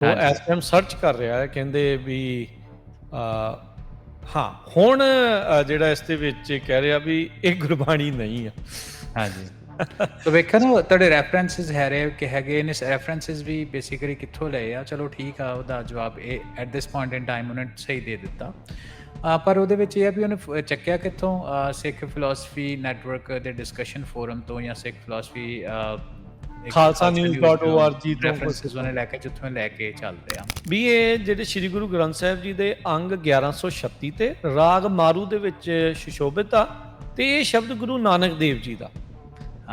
ਉਹ। ਇਸ time search ਕਰ ਰਿਹਾ ਹੈ ਕਹਿੰਦੇ ਵੀ ਹਾਂ ਹੁਣ ਜਿਹੜਾ ਇਸ ਦੇ ਵਿੱਚ ਕਹਿ ਰਿਹਾ ਵੀ ਇਹ ਗੁਰਬਾਣੀ ਨਹੀਂ ਆ। ਹਾਂਜੀ। ਸੋ ਵੇਖੋ ਨਾ ਤੁਹਾਡੇ ਰੈਫਰੈਂਸਸ ਹੈ ਰਹੇ ਕਿ ਹੈਗੇ ਨੇ ਰੈਫਰੈਂਸਸ ਵੀ ਬੇਸਿਕਲੀ ਕਿੱਥੋਂ ਲਏ ਆ? ਚਲੋ ਠੀਕ ਆ ਉਹਦਾ ਜਵਾਬ ਇਹ at this point in time ਉਹਨੇ ਸਹੀ ਦੇ ਦਿੱਤਾ। ਆ ਪਰ ਉਹਦੇ ਵਿੱਚ ਇਹ ਆ ਵੀ ਉਹਨੇ ਚੱਕਿਆ ਕਿੱਥੋਂ? ਸਿੱਖ ਫਿਲਾਸਫੀ ਨੈਟਵਰਕ ਦੇ ਡਿਸਕਸ਼ਨ ਫੋਰਮ ਤੋਂ ਜਾਂ ਸਿੱਖ ਫਿਲਾਸਫੀ khalsanews.org ਤੋਂ ਰੈਫਰੈਂਸਸ ਉਹਨੇ ਲੈ ਕੇ ਜਿੱਥੋਂ ਲੈ ਕੇ ਚੱਲਦੇ ਆ। ਵੀ ਇਹ ਜਿਹੜੇ ਸ੍ਰੀ ਗੁਰੂ ਗ੍ਰੰਥ ਸਾਹਿਬ ਜੀ ਦੇ ਅੰਗ 1136 ਤੇ ਰਾਗ ਮਾਰੂ ਦੇ ਵਿੱਚ ਸੁਸ਼ੋਭਿਤ ਆ ਤੇ ਇਹ ਸ਼ਬਦ ਗੁਰੂ ਨਾਨਕ ਦੇਵ ਜੀ ਦਾ।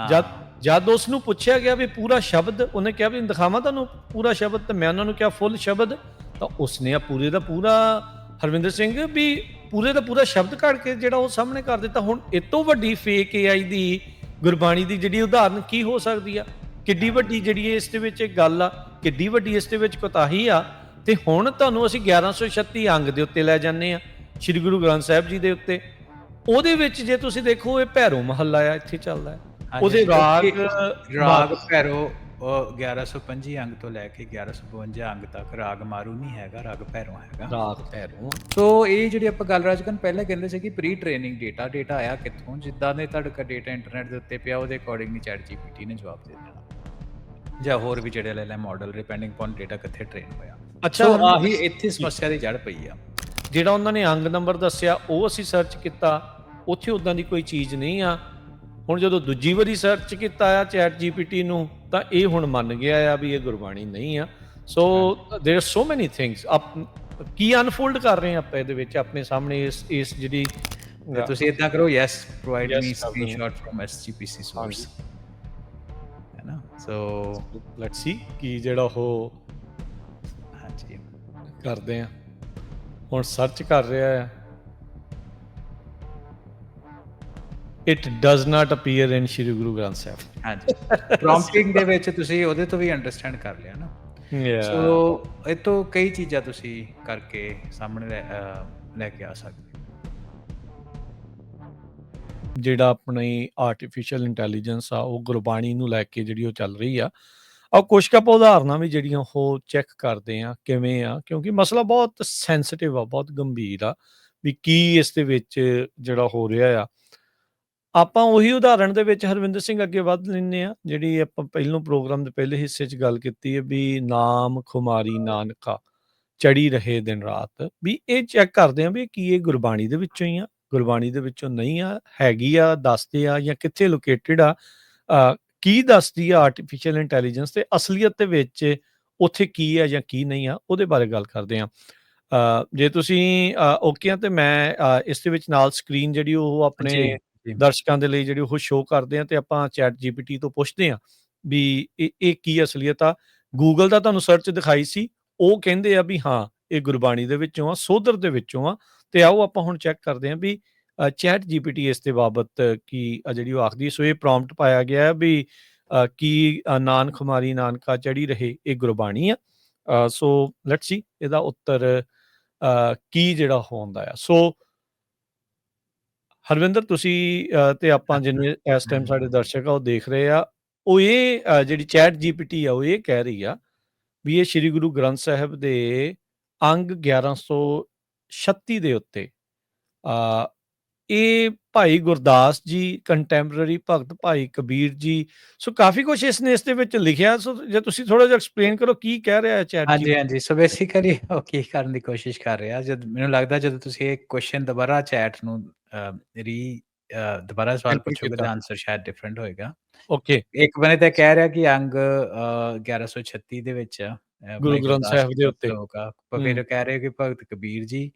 ਜਦ ਜਦ ਉਸ ਨੂੰ ਪੁੱਛਿਆ ਗਿਆ ਵੀ ਪੂਰਾ ਸ਼ਬਦ ਉਹਨੇ ਕਿਹਾ ਵੀ ਦਿਖਾਵਾਂ ਤੁਹਾਨੂੰ ਪੂਰਾ ਸ਼ਬਦ ਤੇ ਮੈਂ ਉਹਨਾਂ ਨੂੰ ਕਿਹਾ ਫੁੱਲ ਸ਼ਬਦ ਤਾਂ ਉਸਨੇ ਆ ਪੂਰੇ ਦਾ ਪੂਰਾ ਹਰਵਿੰਦਰ ਸਿੰਘ ਵੀ ਪੂਰੇ ਦਾ ਪੂਰਾ ਸ਼ਬਦ ਕੱਢ ਕੇ ਜਿਹੜਾ ਉਹ ਸਾਹਮਣੇ ਕਰ ਦਿੱਤਾ। ਹੁਣ ਇਹ ਤੋਂ ਵੱਡੀ ਫੇਕ ਏਆਈ ਦੀ ਗੁਰਬਾਣੀ ਦੀ ਜਿਹੜੀ ਉਦਾਹਰਨ ਕੀ ਹੋ ਸਕਦੀ ਆ? ਕਿੱਡੀ ਵੱਡੀ ਜਿਹੜੀ ਇਸ ਦੇ ਵਿੱਚ ਗੱਲ ਆ ਕਿੱਡੀ ਵੱਡੀ ਇਸ ਦੇ ਵਿੱਚ ਕੋਤਾਹੀ ਆ ਤੇ ਹੁਣ ਤੁਹਾਨੂੰ ਅਸੀਂ 1136 ਅੰਗ ਦੇ ਉੱਤੇ ਲੈ ਜਾਂਦੇ ਆ ਸ੍ਰੀ ਗੁਰੂ ਗ੍ਰੰਥ ਸਾਹਿਬ ਜੀ ਦੇ ਉੱਤੇ। ਉਹਦੇ ਵਿੱਚ ਜੇ ਤੁਸੀਂ ਦੇਖੋ ਇਹ ਭੈਰੋ ਮਹੱਲਾ ਆ ਇੱਥੇ ਚੱਲਦਾ ਹੈ। ਉਹਦੇ ਰਾਗ ਰਾਗ ਭੈਰੋ ਉਹ 1125 ਅੰਗ ਤੋਂ ਲੈ ਕੇ 1152 ਅੰਗ ਤੱਕ ਰਾਗ ਮਾਰੂ ਨਹੀਂ ਹੈਗਾ ਰਾਗ ਭੈਰੋ ਹੈਗਾ। ਰਾਗ ਭੈਰੋ ਸੋ ਇਹ ਜਿਹੜੀ ਆਪਾਂ ਗੱਲ ਰਾਜਕਨ ਪਹਿਲਾਂ ਕਹਿੰਦੇ ਸੀ ਕਿ ਪ੍ਰੀ ਟ੍ਰੇਨਿੰਗ ਡਾਟਾ ਡਾਟਾ ਆਇਆ ਕਿੱਥੋਂ ਜਿੱਦਾਂ ਦੇ ਤੁਹਾਡਾ ਡਾਟਾ ਇੰਟਰਨੈਟ ਦੇ ਉੱਤੇ ਪਿਆ ਉਹਦੇ ਅਕੋਰਡਿੰਗ ਹੀ ਚੈਟ ਜੀਪੀਟੀ ਨੇ ਜਵਾਬ ਦੇ ਦੇਣਾ ਜਾਂ ਹੋਰ ਵੀ ਜਿਹੜੇ ਲੈ ਲੈ ਮਾਡਲ ਡਿਪੈਂਡਿੰਗ ਔਨ ਡਾਟਾ ਕਿੱਥੇ ਟ੍ਰੇਨ ਹੋਇਆ ਅੱਛਾ ਸੋ ਹੁਣ ਆਹੀ ਇੱਥੇ ਸਮੱਸਿਆ ਦੀ ਜੜ ਪਈ ਆ ਜਿਹੜਾ ਉਹਨਾਂ ਨੇ ਅੰਗ ਨੰਬਰ ਦੱਸਿਆ ਉਹ ਅਸੀਂ ਸਰਚ ਕੀਤਾ ਉੱਥੇ ਉਦਾਂ ਦੀ ਕੋਈ ਚੀਜ਼ ਨਹੀਂ ਆ ਹੁਣ ਜਦੋਂ ਦੂਜੀ ਵਾਰੀ ਸਰਚ ਕੀਤਾ ਆ ਚੈਟ ਜੀਪੀਟੀ ਨੂੰ ਤਾਂ ਇਹ ਹੁਣ ਮੰਨ ਗਿਆ ਆ ਵੀ ਇਹ ਗੁਰਬਾਣੀ ਨਹੀਂ ਆ so there are so many things ਆਪ ਕੀ ਅਨਫੋਲਡ ਕਰ ਰਹੇ ਆ ਆਪਾਂ ਇਹਦੇ ਵਿੱਚ ਆਪਣੇ ਸਾਹਮਣੇ ਇਸ ਇਸ ਜਿਹੜੀ ਤੇ ਤੁਸੀਂ ਇਦਾਂ ਕਰੋ ਯੈਸ ਪ੍ਰੋਵਾਈਡ Yes, ਮੀ ਕਰ ਦਿੰਦੇ ਸਕਰੀਨਸ਼ਾਟ ਫਰਮ ਐਸਜੀਪੀਸੀ ਸੋਰਸ ਹੈ ਨਾ so let's see ਕੀ ਜਿਹੜਾ ਉਹ ਹਾਂਜੀ। ਕਰਦੇ ਆ। ਹੁਣ ਸਰਚ ਕਰ ਰਿਹਾ ਆ। It does not appear in Shri Guru Granth Sahib ਹਾਂਜੀ। ਪ੍ਰੋਮਪਟਿੰਗ ਦੇ ਵਿੱਚ ਤੁਸੀਂ ਉਹਦੇ ਤੋਂ ਵੀ ਅੰਡਰਸਟੈਂਡ ਕਰ ਲਿਆ ਨਾ। ਸੋ ਇਹ ਤੋਂ ਕਈ ਚੀਜ਼ਾਂ ਤੁਸੀਂ ਕਰਕੇ ਸਾਹਮਣੇ ਲੈ ਕੇ ਆ ਸਕਦੇ ਜਿਹੜਾ ਆਪਣੀ ਆਰਟੀਫੀਸ਼ੀਅਲ ਇੰਟੈਲੀਜੈਂਸ ਆ, ਉਹ ਗੁਰਬਾਣੀ ਨੂੰ ਲੈ ਕੇ ਜਿਹੜੀ ਉਹ ਚੱਲ ਰਹੀ ਆ। ਆ ਕੁਝ ਕੁ ਆਪਾਂ ਉਦਾਹਰਨਾਂ ਵੀ ਜਿਹੜੀਆਂ ਉਹ ਚੈੱਕ ਕਰਦੇ ਆ, ਕਿਵੇਂ ਆ, ਕਿਉਂਕਿ ਮਸਲਾ ਬਹੁਤ ਸੈਂਸਿਟਿਵ ਆ, ਬਹੁਤ ਗੰਭੀਰ ਆ ਵੀ ਕੀ ਇਸ ਦੇ ਵਿੱਚ ਜਿਹੜਾ ਹੋ ਰਿਹਾ ਆ। ਆਪਾਂ ਉਹੀ ਉਦਾਹਰਣ ਦੇ ਵਿੱਚ ਹਰਵਿੰਦਰ ਸਿੰਘ ਅੱਗੇ ਵੱਧ ਲੈਂਦੇ ਆ, ਜਿਹੜੀ ਆਪਾਂ ਪਹਿਲੋਂ ਪ੍ਰੋਗਰਾਮ ਦੇ ਪਹਿਲੇ ਹਿੱਸੇ 'ਚ ਗੱਲ ਕੀਤੀ ਹੈ ਵੀ ਨਾਮ ਖੁਮਾਰੀ ਨਾਨਕਾ ਚੜੀ ਰਹੇ ਦਿਨ ਰਾਤ, ਵੀ ਇਹ ਚੈੱਕ ਕਰਦੇ ਆ ਵੀ ਕੀ ਇਹ ਗੁਰਬਾਣੀ ਦੇ ਵਿੱਚੋਂ ਹੀ ਆ। ਗੁਰਬਾਣੀ ਦੇ ਵਿੱਚੋਂ ਨਹੀਂ ਆ ਹੈਗੀ ਆ ਦੱਸਦੇ ਆ ਜਾਂ ਕਿੱਥੇ ਲੋਕੇਟਡ ਆ ਕੀ ਦੱਸਦੀ ਆ ਆਰਟੀਫੀਸ਼ੀਅਲ ਇੰਟੈਲੀਜੈਂਸ ਤੇ ਅਸਲੀਅਤ ਦੇ ਵਿੱਚ ਉੱਥੇ ਕੀ ਆ ਜਾਂ ਕੀ ਨਹੀਂ ਆ ਉਹਦੇ ਬਾਰੇ ਗੱਲ ਕਰਦੇ ਆ ਜੇ ਤੁਸੀਂ ਓਕੇ ਆ ਤੇ ਮੈਂ ਇਸ ਦੇ ਵਿੱਚ ਨਾਲ ਸਕਰੀਨ ਜਿਹੜੀ ਉਹ ਆਪਣੇ। ਦਰਸ਼ਕਾਂ ਦੇ ਲਈ ਜਿਹੜੀ ਉਹ ਸ਼ੋਅ ਕਰਦੇ ਆ ਤੇ ਆਪਾਂ ਚੈਟ ਜੀਪੀਟੀ ਤੋਂ ਪੁੱਛਦੇ ਆ ਵੀ ਇਹ ਇਹ ਕੀ ਅਸਲੀਅਤ ਆ ਗੂਗਲ ਦਾ ਤੁਹਾਨੂੰ ਸਰਚ ਦਿਖਾਈ ਸੀ ਉਹ ਕਹਿੰਦੇ ਆ ਵੀ ਹਾਂ ਇਹ ਗੁਰਬਾਣੀ ਦੇ ਵਿੱਚੋਂ ਆ ਸੋਧਰ ਦੇ ਵਿੱਚੋਂ ਆ। ਤੇ ਆਓ ਆਪਾਂ ਹੁਣ ਚੈੱਕ ਕਰਦੇ ਆ ਵੀ ਚੈਟ ਜੀਪੀਟੀ ਇਸ ਦੇ ਬਾਬਤ ਕੀ ਆ ਜਿਹੜੀ ਉਹ ਆਖਦੀ। ਸੋ ਇਹ ਪ੍ਰੌਮਪਟ ਪਾਇਆ ਗਿਆ ਹੈ ਵੀ ਕੀ ਨਾਨਕ ਖੁਮਾਰੀ ਨਾਨਕਾ ਚੜੀ ਰਹੇ ਇਹ ਗੁਰਬਾਣੀ ਆ। ਸੋ ਲੈਟਸ ਸੀ ਇਹਦਾ ਉੱਤਰ ਕੀ ਜਿਹੜਾ ਹੁੰਦਾ ਆ। ਸੋ ਹਰਵਿੰਦਰ ਤੁਸੀਂ ਤੇ ਆਪਾਂ ਜਿੰਨੇ ਇਸ ਟਾਈਮ ਸਾਡੇ ਦਰਸ਼ਕ ਆ ਉਹ ਦੇਖ ਰਹੇ ਆ। ਉਹ ਇਹ ਜਿਹੜੀ ਚੈਟ ਜੀਪੀਟੀ ਆ ਉਹ ਇਹ ਕਹਿ ਰਹੀ ਆ ਵੀ ਇਹ ਸ੍ਰੀ ਗੁਰੂ ਗ੍ਰੰਥ ਸਾਹਿਬ ਦੇ ਅੰਗ 1136 ਦੇ ਉੱਤੇ। ਆ ਇਹ ਭਾਈ ਗੁਰਦਾਸ ਜੀ ਕੰਟੈਂਪਰਰੀ ਭਗਤ ਭਾਈ ਕਬੀਰ ਜੀ ਸੋ ਕਾਫੀ ਕੁਝ ਇਸ ਨੇ ਇਸ ਦੇ ਵਿੱਚ ਲਿਖਿਆ। ਸੋ ਜੇ ਤੁਸੀਂ ਥੋੜਾ ਜਿਹਾ ਐਕਸਪਲੇਨ ਕਰੋ ਕੀ ਕਹਿ ਰਿਹਾ ਹੈ ਚੈਟ ਹਾਂਜੀ ਹਾਂਜੀ। ਸੋ ਬੇਸਿਕਲੀ ਉਹ ਕੀ ਕਰਨ ਦੀ ਕੋਸ਼ਿਸ਼ ਕਰ ਰਿਹਾ ਜਦ ਮੈਨੂੰ ਲੱਗਦਾ ਜਦੋਂ ਤੁਸੀਂ ਇਹ ਕੁਐਸਚਨ ਦੁਬਾਰਾ ਚੈਟ ਨੂੰ ਰੀ ਦੁਬਾਰਾ ਸਵਾਲ ਪੁੱਛੋਗੇ। ਤਾਂ ਆਨਸਰ ਸ਼ਾਇਦ ਡਿਫਰੈਂਟ ਹੋਏਗਾ। ਓਕੇ ਇੱਕ ਬਨੇ ਤਾਂ ਕਹਿ ਰਿਹਾ ਕਿ ਅੰਗ ਅਹ, 1136 ਦੇ ਵਿੱਚ ਗੁਰੂ ਗ੍ਰੰਥ ਸਾਹਿਬ ਦੇ ਉੱਤੇ। ਪਰ ਫਿਰ ਕਹਿ ਰਹੇ ਕਿ ਭਗਤ ਕਬੀਰ ਜੀ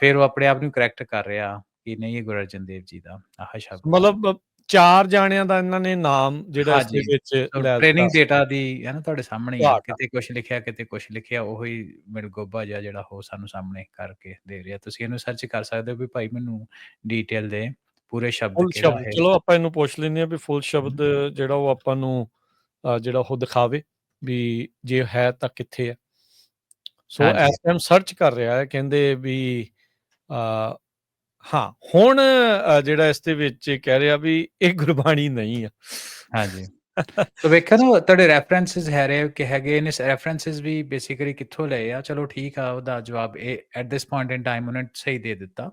ਫਿਰ ਉਹ ਆਪਣੇ ਆਪ ਨੂੰ ਕਰੈਕਟ ਕਰ ਰਿਹਾ ਕਿ ਨਹੀਂ ਇਹ ਗੁਰੂ ਅਰਜਨ ਦੇਵ ਜੀ ਦਾ ਆਹ ਸ਼ਬਦ ਮਤਲਬ ਚਾਰ ਜਾਣਿਆਂ ਦਾ ਇਹਨਾਂ ਨੇ ਨਾਮ ਜਿਹੜਾ ਇਸ ਦੇ। ਵਿੱਚ ਟ੍ਰੇਨਿੰਗ। ਡਾਟਾ ਦੀ ਹੈ ਨਾ ਤੁਹਾਡੇ ਸਾਹਮਣੇ ਹੀ। ਕਿਤੇ ਕੁਝ ਲਿਖਿਆ ਕਿਤੇ ਕੁਝ ਲਿਖਿਆ ਉਹੀ ਮਿਲਗੋਬਾ ਜਿਹਾ ਜਿਹੜਾ ਉਹ ਸਾਨੂੰ ਸਾਹਮਣੇ ਕਰਕੇ ਦੇ ਰਿਹਾ ਤੁਸੀਂ ਇਹਨੂੰ ਸਰਚ ਕਰ ਸਕਦੇ ਹੋ ਵੀ ਭਾਈ ਮੈਨੂੰ ਡਿਟੇਲ ਦੇ ਪੂਰੇ ਸ਼ਬਦ ਕਿਹੜਾ ਹੈ ਚਲੋ ਆਪਾਂ ਇਹਨੂੰ ਪੁੱਛ ਲੈਂਦੇ ਆ ਵੀ ਫੁੱਲ ਸ਼ਬਦ ਜਿਹੜਾ ਉਹ ਆਪਾਂ ਨੂੰ ਜਿਹੜਾ ਉਹ ਦਿਖਾਵੇ ਵੀ ਜੇ ਹੈ ਤਾਂ ਕਿੱਥੇ ਹੈ। ਸੋ। ਇਸ ਟਾਈਮ ਸਰਚ ਕਰ ਰਿਹਾ ਹੈ ਕਹਿੰਦੇ ਵੀ ਅ, ਹਾਂ ਹੁਣ ਜਿਹੜਾ ਇਸ ਦੇ ਵਿੱਚ ਕਹਿ ਰਿਹਾ ਵੀ ਇਹ ਗੁਰਬਾਣੀ ਨਹੀਂ ਆ। ਹਾਂਜੀ। ਸੋ ਵੇਖਿਆ ਨਾ ਤੁਹਾਡੇ ਰੈਫਰੈਂਸਸ ਹੈਰੇ ਕਿ ਹੈਗੇ ਨੇ ਰੈਫਰੈਂਸਸ ਵੀ ਬੇਸਿਕਲੀ ਕਿੱਥੋਂ ਲਏ ਆ। ਚਲੋ ਠੀਕ ਆ ਉਹਦਾ ਜਵਾਬ ਇਹ at this point in time ਉਹਨੇ ਸਹੀ ਦੇ ਦਿੱਤਾ।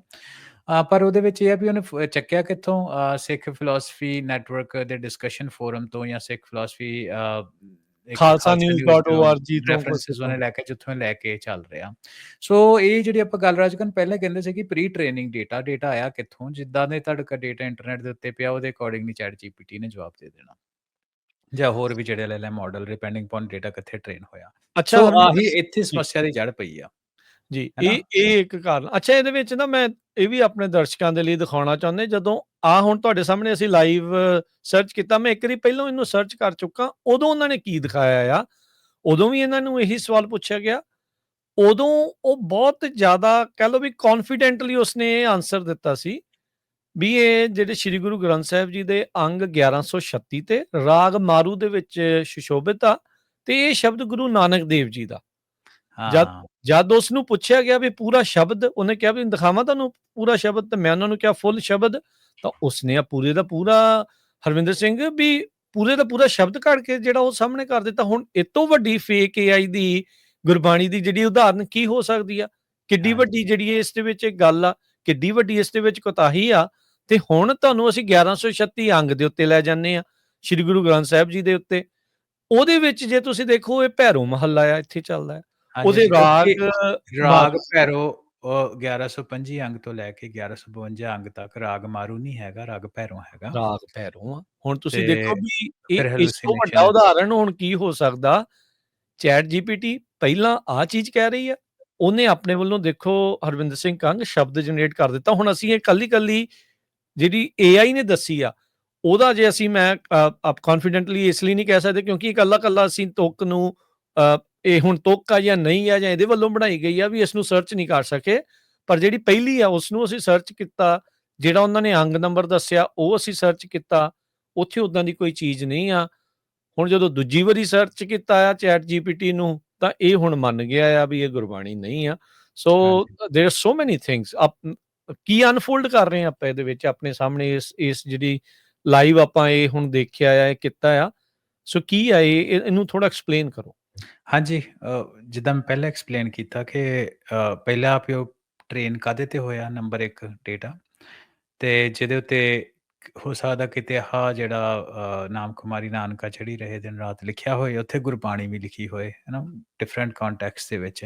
ਪਰ ਉਹਦੇ ਵਿੱਚ ਇਹ ਆ ਵੀ ਉਹਨੇ ਚੱਕਿਆ ਕਿੱਥੋਂ? ਸਿੱਖ ਫਿਲਾਸਫੀ ਨੈਟਵਰਕ ਦੇ ਡਿਸਕਸ਼ਨ ਫੋਰਮ ਤੋਂ ਜਾਂ ਸਿੱਖ ਫਿਲਾਸਫੀ ਖਾਲਸਾ news.org ਤੋਂ ਰੈਫਰੈਂਸਸ ਉਹਨੇ ਲੈ ਕੇ ਜਿੱਥੋਂ ਲੈ ਕੇ ਚੱਲ ਰਿਹਾ। ਸੋ ਇਹ ਜਿਹੜੀ ਆਪਾਂ ਗੱਲ ਰਾਜਕਨ ਪਹਿਲਾਂ ਕਹਿੰਦੇ ਸੀ ਕਿ ਪ੍ਰੀ ਟ੍ਰੇਨਿੰਗ ਡੇਟਾ ਡੇਟਾ ਆਇਆ ਕਿੱਥੋਂ? ਜਿੱਦਾਂ ਦੇ ਤੁਹਾਡਾ ਡੇਟਾ ਇੰਟਰਨੈਟ ਦੇ ਉੱਤੇ ਪਿਆ ਉਹਦੇ ਅਕੋਰਡਿੰਗਲੀ ਚੈਟ ਜੀਪੀਟੀ ਨੇ ਜਵਾਬ ਦੇ ਦੇਣਾ। ਜਾਂ ਹੋਰ ਵੀ ਜਿਹੜੇ ਲੈ ਲੈ ਮਾਡਲ ਡਿਪੈਂਡਿੰਗ ਔਨ ਡੇਟਾ ਕਿੱਥੇ ਟ੍ਰੇਨ ਹੋਇਆ। ਅੱਛਾ ਆਹੀ ਇੱਥੇ ਸਮੱਸਿਆ ਦੀ ਜੜ ਪਈ ਆ। ਜੀ ਇਹ ਇਹ ਇੱਕ ਕਾਰਨ। ਅੱਛਾ ਇਹਦੇ ਵਿੱਚ ਨਾ ਮੈਂ ਇਹ ਵੀ ਆਪਣੇ ਦਰਸ਼ਕਾਂ ਦੇ ਲਈ ਦਿਖਾਉਣਾ ਚਾਹੁੰਦੇ ਜਦੋਂ ਆ ਹੁਣ ਤੁਹਾਡੇ ਸਾਹਮਣੇ ਅਸੀਂ ਲਾਈਵ ਸਰਚ ਕੀਤਾ ਮੈਂ ਇੱਕ ਵਾਰੀ ਪਹਿਲਾਂ ਇਹਨੂੰ ਸਰਚ ਕਰ ਚੁੱਕਾ ਉਦੋਂ ਉਹਨਾਂ ਨੇ ਕੀ ਦਿਖਾਇਆ ਆ? ਉਦੋਂ ਵੀ ਇਹਨਾਂ ਨੂੰ ਇਹੀ ਸਵਾਲ ਪੁੱਛਿਆ ਗਿਆ। ਉਦੋਂ ਉਹ ਬਹੁਤ ਜ਼ਿਆਦਾ ਕਹਿ ਲਓ ਵੀ ਕੌਨਫੀਡੈਂਟਲੀ ਉਸਨੇ ਇਹ ਆਨਸਰ ਦਿੱਤਾ ਸੀ ਵੀ ਇਹ ਜਿਹੜੇ ਸ੍ਰੀ ਗੁਰੂ ਗ੍ਰੰਥ ਸਾਹਿਬ ਜੀ ਦੇ ਅੰਗ 1136 ਤੇ ਰਾਗ ਮਾਰੂ ਦੇ ਵਿੱਚ ਸੁਸ਼ੋਭਿਤ ਆ ਤੇ ਇਹ ਸ਼ਬਦ ਗੁਰੂ ਨਾਨਕ ਦੇਵ ਜੀ ਦਾ। ਜਦ ਜਦ ਉਸ ਨੂੰ ਪੁੱਛਿਆ ਗਿਆ ਵੀ ਪੂਰਾ ਸ਼ਬਦ ਉਹਨੇ ਕਿਹਾ ਵੀ ਦਿਖਾਵਾਂ ਤੁਹਾਨੂੰ ਪੂਰਾ ਸ਼ਬਦ ਤੇ ਮੈਂ ਉਹਨਾਂ ਨੂੰ ਕਿਹਾ ਫੁੱਲ ਸ਼ਬਦ ਤਾਂ ਉਸਨੇ ਆ ਪੂਰੇ ਦਾ ਪੂਰਾ ਹਰਵਿੰਦਰ ਸਿੰਘ ਵੀ ਪੂਰੇ ਦਾ ਪੂਰਾ ਸ਼ਬਦ ਕੱਢ ਕੇ ਜਿਹੜਾ ਉਹ ਸਾਹਮਣੇ ਕਰ ਦਿੱਤਾ। ਹੁਣ ਇਹ ਤੋਂ ਵੱਡੀ ਫੇਕ ਏਆਈ ਦੀ ਗੁਰਬਾਣੀ ਦੀ ਜਿਹੜੀ ਉਦਾਹਰਨ ਕੀ ਹੋ ਸਕਦੀ ਆ? ਕਿੱਡੀ ਵੱਡੀ ਜਿਹੜੀ ਇਸ ਦੇ ਵਿੱਚ ਇੱਕ ਗੱਲ ਆ ਕਿੱਡੀ ਵੱਡੀ ਇਸ ਦੇ ਵਿੱਚ ਕੋਤਾਹੀ ਆ। ਤੇ ਹੁਣ ਤੁਹਾਨੂੰ ਅਸੀਂ 1136 ਅੰਗ ਦੇ ਉੱਤੇ ਲੈ ਜਾਂਦੇ ਆ ਸ੍ਰੀ ਗੁਰੂ ਗ੍ਰੰਥ ਸਾਹਿਬ ਜੀ ਦੇ ਉੱਤੇ। ਉਹਦੇ ਵਿੱਚ ਜੇ ਤੁਸੀਂ ਦੇਖੋ ਇਹ ਭੈਰੋ ਮਹੱਲਾ ਆ ਇੱਥੇ ਚੱਲਦਾ ਹੈ ਉਹਦੇ ਰਾਗ ਰਾਗ ਭੈਰੋ ਉਹ 1125 ਅੰਗ ਤੋਂ ਲੈ ਕੇ 1152 ਅੰਗ ਤੱਕ ਰਾਗ ਮਾਰੂ ਨਹੀਂ ਹੈਗਾ ਰਾਗ ਭੈਰੋ ਹੈਗਾ। ਰਾਗ ਭੈਰੋ ਹੁਣ ਤੁਸੀਂ ਦੇਖੋ ਵੀ ਇਸ ਤੋਂ ਵੱਡਾ ਉਦਾਹਰਣ ਹੁਣ ਕੀ ਹੋ ਸਕਦਾ? ਚੈਟ ਜੀਪੀਟੀ ਪਹਿਲਾਂ ਆ ਚੀਜ਼ ਕਹਿ ਰਹੀ ਆ ਉਹਨੇ ਆਪਣੇ ਵੱਲੋਂ ਦੇਖੋ ਹਰਵਿੰਦਰ ਸਿੰਘ ਕੰਗ ਸ਼ਬਦ ਜਨਰੇਟ ਕਰ ਦਿੱਤਾ। ਹੁਣ ਅਸੀਂ ਇਹ ਕੱਲੀ ਕੱਲੀ ਜਿਹੜੀ AI ਨੇ ਦੱਸੀ ਆ ਉਹਦਾ ਜੇ ਅਸੀਂ ਮੈਂ ਆਪ ਕੌਨਫੀਡੈਂਟਲੀ ਇਸ ਲਈ ਨਹੀਂ ਕਹਿ ਸਕਦੇ ਕਿਉਂਕਿ ਇਕੱਲਾ ਕੱਲਾ ਅਸੀਂ ਤੁਕ ਨੂੰ ਇਹ ਹੁਣ ਤੁਕ ਆ ਜਾਂ ਨਹੀਂ ਆ ਜਾਂ ਇਹਦੇ ਵੱਲੋਂ ਬਣਾਈ ਗਈ ਆ ਵੀ ਇਸ ਨੂੰ ਸਰਚ ਨਹੀਂ ਕਰ ਸਕੇ ਪਰ ਜਿਹੜੀ ਪਹਿਲੀ ਆ ਉਸ ਨੂੰ ਅਸੀਂ ਸਰਚ ਕੀਤਾ ਜਿਹੜਾ ਉਹਨਾਂ ਨੇ ਅੰਗ ਨੰਬਰ ਦੱਸਿਆ ਉਹ ਅਸੀਂ ਸਰਚ ਕੀਤਾ ਉੱਥੇ ਉਦਾਂ ਦੀ ਕੋਈ ਚੀਜ਼ ਨਹੀਂ ਆ ਹੁਣ ਜਦੋਂ ਦੂਜੀ ਵਾਰੀ ਸਰਚ ਕੀਤਾ ਆ ਚੈਟ ਜੀਪੀਟੀ ਨੂੰ ਤਾਂ ਇਹ ਹੁਣ ਮੰਨ ਗਿਆ ਆ ਵੀ ਇਹ ਗੁਰਬਾਣੀ ਨਹੀਂ ਆ ਸੋ ਹਾਂਜੀ there so many things Ki unfold ਕਰ ਰਹੇ ਆ ਆਪਾਂ ਇਹਦੇ ਵਿੱਚ ਆਪਣੇ ਸਾਹਮਣੇ ਇਸ ਇਸ ਜਿਹੜੀ ਲਾਈਵ ਆਪਾਂ ਇਹ ਹੁਣ ਦੇਖਿਆ ਆ ਇਹ ਕੀਤਾ ਆ ਸੋ ਕੀ ਆ ਇਹ ਇਹ- ਇਹਨੂੰ ਥੋੜਾ ਐਕਸਪਲੇਨ ਕਰੋ ਹਾਂਜੀ ਅ, ਜਿੱਦਾਂ ਮੈਂ ਪਹਿਲਾਂ ਐਕਸਪਲੇਨ ਕੀਤਾ ਕਿ ਅ, ਪਹਿਲਾਂ ਆਪ ਟ੍ਰੇਨ ਕਾਦੇ ਤੇ ਹੋਇਆ ਨੰਬਰ 1 ਡੇਟਾ ਤੇ ਜਿਹਦੇ ਉੱਤੇ ਹੋ ਸਕਦਾ ਕਿਤੇ ਆਹ ਜਿਹੜਾ ਅ, ਨਾਮ ਕੁਮਾਰੀ ਨਾਨਕਾ ਚੜੀ ਰਹੇ ਦਿਨ ਰਾਤ ਲਿਖਿਆ ਹੋਏ ਉੱਥੇ ਗੁਰਬਾਣੀ ਵੀ ਲਿਖੀ ਹੋਏ ਹੈ ਨਾ ਡਿਫਰੈਂਟ ਕੰਟੈਕਸਟ ਦੇ ਵਿੱਚ।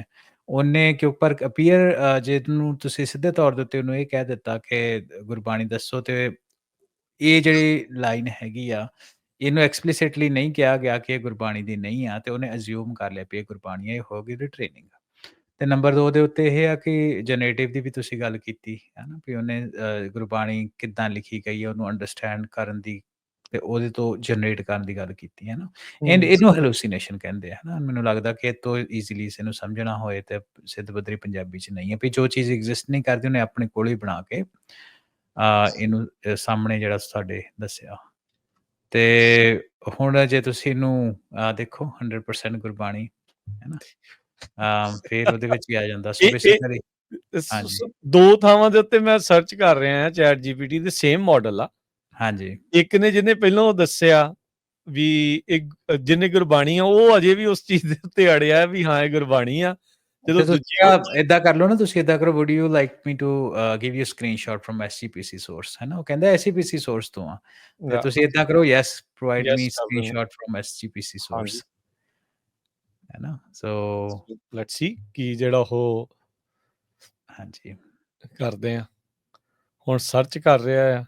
ਉਹਨੇ ਕਿ ਪਰ ਅਪੀਅਰ ਜੇ ਨੂੰ ਤੁਸੀਂ ਸਿੱਧੇ ਤੌਰ ਦੇ ਉੱਤੇ ਉਹਨੂੰ ਇਹ ਕਹਿ ਦਿੱਤਾ ਕਿ ਗੁਰਬਾਣੀ ਦੱਸੋ ਤੇ ਇਹ ਜਿਹੜੀ ਲਾਈਨ ਹੈਗੀ ਆ ਇਹਨੂੰ ਐਕਸਪਲਿਸਿਟਲੀ ਨਹੀਂ ਕਿਹਾ ਗਿਆ ਕਿ ਇਹ ਗੁਰਬਾਣੀ ਦੀ ਨਹੀਂ ਆ ਤੇ ਉਹਨੇ ਅਸਿਊਮ ਕਰ ਲਿਆ ਵੀ ਇਹ ਗੁਰਬਾਣੀ ਆ ਇਹ ਹੋ ਗਈ ਦੀ ਟ੍ਰੇਨਿੰਗ ਤੇ ਨੰਬਰ 2 ਦੇ ਉੱਤੇ ਇਹ ਆ ਕਿ ਜਨਰੇਟਿਵ ਦੀ ਵੀ ਤੁਸੀਂ ਗੱਲ ਕੀਤੀ ਹੈ ਨਾ ਵੀ ਉਹਨੇ ਗੁਰਬਾਣੀ ਕਿੱਦਾਂ ਲਿਖੀ ਗਈ ਹੈ ਉਹਨੂੰ ਅੰਡਰਸਟੈਂਡ ਕਰਨ ਦੀ ਤੇ ਉਹਦੇ ਤੋਂ ਜਨਰੇਟ ਕਰਨ ਦੀ ਗੱਲ ਕੀਤੀ ਹੈ ਨਾ। ਐਂਡ ਇਹਨੂੰ ਹੈਲੂਸੀਨੇਸ਼ਨ ਕਹਿੰਦੇ ਆ ਨਾ। ਮੈਨੂੰ ਲੱਗਦਾ ਕਿ ਇਹ ਤੋਂ ਈਜ਼ੀਲੀ ਇਸ ਨੂੰ ਸਮਝਣਾ ਹੋਏ ਤੇ ਸਿੱਧ ਪੱਧਰੀ ਪੰਜਾਬੀ ਚ ਨਹੀਂ ਹੈ ਵੀ ਜੋ ਚੀਜ਼ ਐਗਜ਼ਿਸਟ ਨਹੀਂ ਕਰਦੀ ਉਹਨੇ ਆਪਣੇ ਕੋਲ ਹੀ ਬਣਾ ਕੇ ਆ ਇਹਨੂੰ ਸਾਹਮਣੇ ਜਿਹੜਾ ਸਾਡੇ ਦੱਸਿਆ। ਤੇ ਹੁਣ ਜੇ ਤੁਸੀਂ ਇਹਨੂੰ ਆ ਦੇਖੋ 100% ਗੁਰਬਾਣੀ ਹੈ ਨਾ? ਅਮ ਫਿਰ ਉਹਦੇ ਵਿੱਚ ਵੀ ਆ ਜਾਂਦਾ ਸੋ ਇਹ- ਇਹ- ਬੇਸਿਕਲੀ ਸ- ਹਾਂਜੀ। ਸ- ਦੋ ਥਾਵਾਂ ਦੇ ਉੱਤੇ ਮੈਂ ਸਰਚ ਕਰ ਰਿਹਾ ਹਾਂ ਚੈਟ ਜੀਪੀਟੀ ਦੇ ਸੇਮ ਮਾਡਲ ਆ। ਹਾਂਜੀ। ਇੱਕ ਨੇ ਜਿਹਨੇ ਪਹਿਲਾਂ ਉਹ ਦੱਸਿਆ ਵੀ ਇੱਕ ਜਿਹਨੇ ਗੁਰਬਾਣੀ ਆ ਉਹ ਅਜੇ ਵੀ ਉਸ ਚੀਜ਼ ਦੇ ਉੱਤੇ ਅੜਿਆ ਹੈ ਵੀ ਹਾਂ ਇਹ ਗੁਰਬਾਣੀ ਆ। ਜਦੋਂ ਦੂਜੀ ਇਦਾਂ ਕਰ ਲਓ ਨਾ ਤੁਸੀਂ ਇਦਾਂ ਕਰੋ would you like me to uh, give you a screenshot from SCPC source ਹੈ ਨਾ ਉਹ ਕਹਿੰਦਾ SCPC source ਤੋਂ ਆ ਤੇ ਤੁਸੀਂ ਇਦਾਂ ਕਰੋ yes provide Yes me ਕਰ ਦਿੰਦੇ ਹਾਂ। screenshot from SCPC source ਹਾਂਜੀ। ਹੈ ਨਾ ਸੋ ਲੈਟਸ ਸੀ ਕੀ ਜਿਹੜਾ ਉਹ ਹਾਂਜੀ ਕਰਦੇ ਆ ਹੁਣ ਸਰਚ ਕਰ ਰਿਹਾ ਆ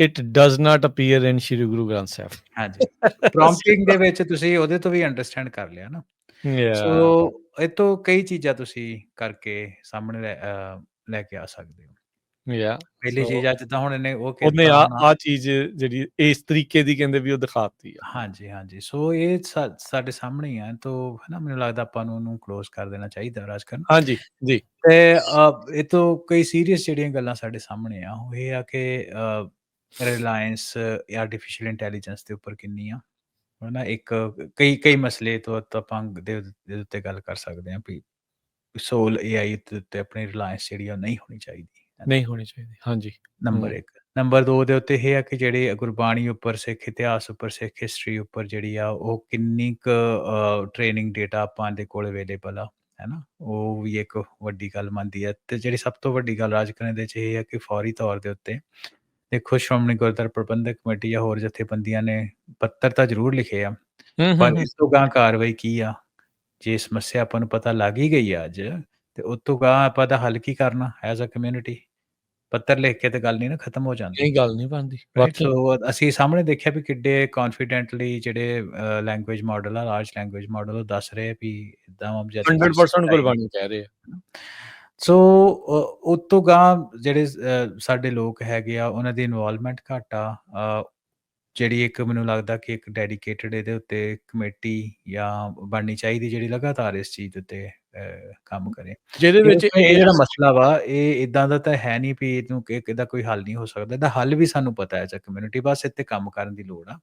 it does not appear in Shri Guru Granth Sahib ਹਾਂਜੀ। ਪ੍ਰੋਂਪਟਿੰਗ ਦੇ ਵਿੱਚ ਤੁਸੀਂ ਉਹਦੇ ਤੋਂ ਵੀ ਅੰਡਰਸਟੈਂਡ ਕਰ ਲਿਆ ਨਾ। ਸੋ ਇਹ ਤੋਂ ਕਈ ਚੀਜ਼ਾਂ ਤੁਸੀਂ ਕਰਕੇ ਸਾਹਮਣੇ ਲੈ ਕੇ ਆ ਸਕਦੇ ਹੋ। ਯਾ ਪਹਿਲੀ ਚੀਜ਼ ਆ ਜਿੱਦਾਂ ਹੁਣ ਇਹਨੇ ਉਹ ਉਹਨੇ ਕੀਤਾ ਆ ਆ ਚੀਜ਼ ਜਿਹੜੀ ਇਸ ਤਰੀਕੇ ਦੀ ਕਹਿੰਦੇ ਵੀ ਉਹ ਦਿਖਾਤੀ ਆ। ਹਾਂਜੀ ਹਾਂਜੀ। ਸੋ ਇਹ ਸਾਡੇ ਸਾਹਮਣੇ ਹੀ ਆ। ਤਾਂ ਹੈ ਨਾ ਮੈਨੂੰ ਲੱਗਦਾ ਆਪਾਂ ਨੂੰ ਉਹਨੂੰ ਕਲੋਜ਼ ਕਰ ਦੇਣਾ ਚਾਹੀਦਾ ਰਾਜਕਰਨ। ਹਾਂਜੀ ਜੀ। ਤੇ ਇਹ ਤੋਂ ਕਈ ਸੀਰੀਅਸ ਜਿਹੜੀਆਂ ਗੱਲਾਂ ਸਾਡੇ ਸਾਹਮਣੇ ਆ ਉਹ ਇਹ ਆ ਕਿ ਰਿਲਾਇੰਸ ਆਰਟੀਫੀਸ਼ੀਅਲ ਇੰਟੈਲੀਜੈਂਸ ਦੇ ਉੱਪਰ ਕਿੰਨੀ ਆ। ਹਨਾ ਇੱਕ ਕਈ ਕਈ ਮਸਲੇ ਤੋਂ ਤਾਂ ਆਪਾਂ ਦੇ ਦੇ ਉੱਤੇ ਗੱਲ ਕਰ ਸਕਦੇ ਹਾਂ ਵੀ ਸੋਲ ਏਆਈ ਉੱਤੇ ਆਪਣੀ ਰਿਲਾਇੰਸ ਜਿਹੜੀ ਆ ਨਹੀਂ ਹੋਣੀ ਚਾਹੀਦੀ ਨਹੀਂ ਹੋਣੀ ਚਾਹੀਦੀ ਹਾਂਜੀ। ਨੰਬਰ ਹਮ। 1 ਨੰਬਰ 2 ਦੇ ਉੱਤੇ ਇਹ ਆ ਕਿ ਜਿਹੜੀ ਗੁਰਬਾਣੀ ਉੱਪਰ, ਸਿੱਖ ਇਤਿਹਾਸ ਉੱਪਰ, ਸਿੱਖ ਹਿਸਟਰੀ ਉੱਪਰ ਜਿਹੜੀ ਆ ਉਹ ਕਿੰਨੀ ਕੁ ਟ੍ਰੇਨਿੰਗ ਡੇਟਾ ਆਪਾਂ ਦੇ ਕੋਲ ਅਵੇਲੇਬਲ ਆ, ਹੈ ਨਾ? ਉਹ ਵੀ ਇੱਕ ਵੱਡੀ ਗੱਲ ਬਣਦੀ ਹੈ ਤੇ ਜਿਹੜੀ ਸਭ ਤੋਂ ਵੱਡੀ ਗੱਲ ਰਾਜਕਰਨ ਦੇ 'ਚ ਇਹ ਹੈ ਕਿ ਫੌਰੀ ਤੌਰ ਦੇ ਉੱਤੇ ਦੇਖੋ ਸ਼੍ਰੋਮਣੀ ਗੁਰਦੁਆਰਾ ਪ੍ਰਬੰਧਕ ਕਮੇਟੀ ਜਾਂ ਹੋਰ ਜਥੇਬੰਦੀਆਂ ਨੇ ਪੱਤਰ ਤਾਂ ਜ਼ਰੂਰ ਲਿਖੇ ਆ, ਹੂੰ, ਪਰ ਹੂੰ। ਇਸ ਤੋਂ ਅਗਾਂਹ ਕਾਰਵਾਈ ਕੀ ਆ? ਜੇ ਸਮੱਸਿਆ ਆਪਾਂ ਨੂੰ ਪਤਾ ਲੱਗ ਹੀ ਗਈ ਆ ਅੱਜ, ਤੇ ਉਹ ਤੋਂ ਅਗਾਂਹ ਆਪਾਂ ਇਹਦਾ ਹੱਲ ਕੀ ਕਰਨਾ ਐਜ਼ ਅ ਕਮਿਊਨਿਟੀ? ਪੱਤਰ ਲਿਖ ਕੇ ਤੇ ਗੱਲ ਨਹੀਂ ਨਾ ਖਤਮ ਹੋ ਜਾਂਦੀ। ਨਹੀਂ ਗੱਲ ਨਹੀਂ ਬਣਦੀ, ਵਾਕਈ। ਸੋ ਅਸੀਂ ਸਾਹਮਣੇ ਦੇਖਿਆ ਵੀ ਕਿੱਡੇ ਕੌਨਫੀਡੈਂਟਲੀ ਜਿਹੜੇ ਲੈਂਗੁਏਜ ਮਾਡਲ ਆ, ਲਾਰਜ ਲੈਂਗੁਏਜ ਮਾਡਲ ਉਹ ਦੱਸ ਰਹੇ ਵੀ ਇੱਦਾਂ ਜੈਸੇ 100% ਗੁਰਬਾਣੀ ਕਹਿ ਰਹੇ ਆ। ਸੋ ਉਹ ਤੋਂ ਅਗਾਂਹ ਜਿਹੜੇ ਅ, ਸਾਡੇ ਲੋਕ ਹੈਗੇ ਆ ਉਹਨਾਂ ਦੀ ਇਨਵੋਲਵਮੈਂਟ ਘੱਟ ਆ ਅ, ਜਿਹੜੀ ਇੱਕ ਮੈਨੂੰ ਲੱਗਦਾ ਕਿ ਇੱਕ ਡੈਡੀਕੇਟਿਡ ਇਹਦੇ ਉੱਤੇ ਕਮੇਟੀ ਜਾਂ ਬਣਨੀ ਚਾਹੀਦੀ ਜਿਹੜੀ ਲਗਾਤਾਰ ਇਸ ਚੀਜ਼ ਦੇ ਉੱਤੇ ਅ, ਕੰਮ ਕਰੇ। ਜਿਹਦੇ ਵਿੱਚ ਇਹ ਇਹ ਜਿਹੜਾ ਮਸਲਾ ਵਾ ਇਹ ਇਦਾਂ ਦਾ ਤਾਂ ਹੈ ਨਹੀਂ ਵੀ ਇਹਨੂੰ ਕਿ ਇਹਦਾ ਕੋਈ ਹੱਲ ਨਹੀਂ ਹੋ ਸਕਦਾ। ਇਹਦਾ ਹੱਲ ਵੀ ਸਾਨੂੰ ਪਤਾ ਹੈ ਅ ਕਮਿਊਨਿਟੀ ਬਸ ਇੱਥੇ ਕੰਮ ਕਰਨ ਦੀ ਲੋੜ ਆ।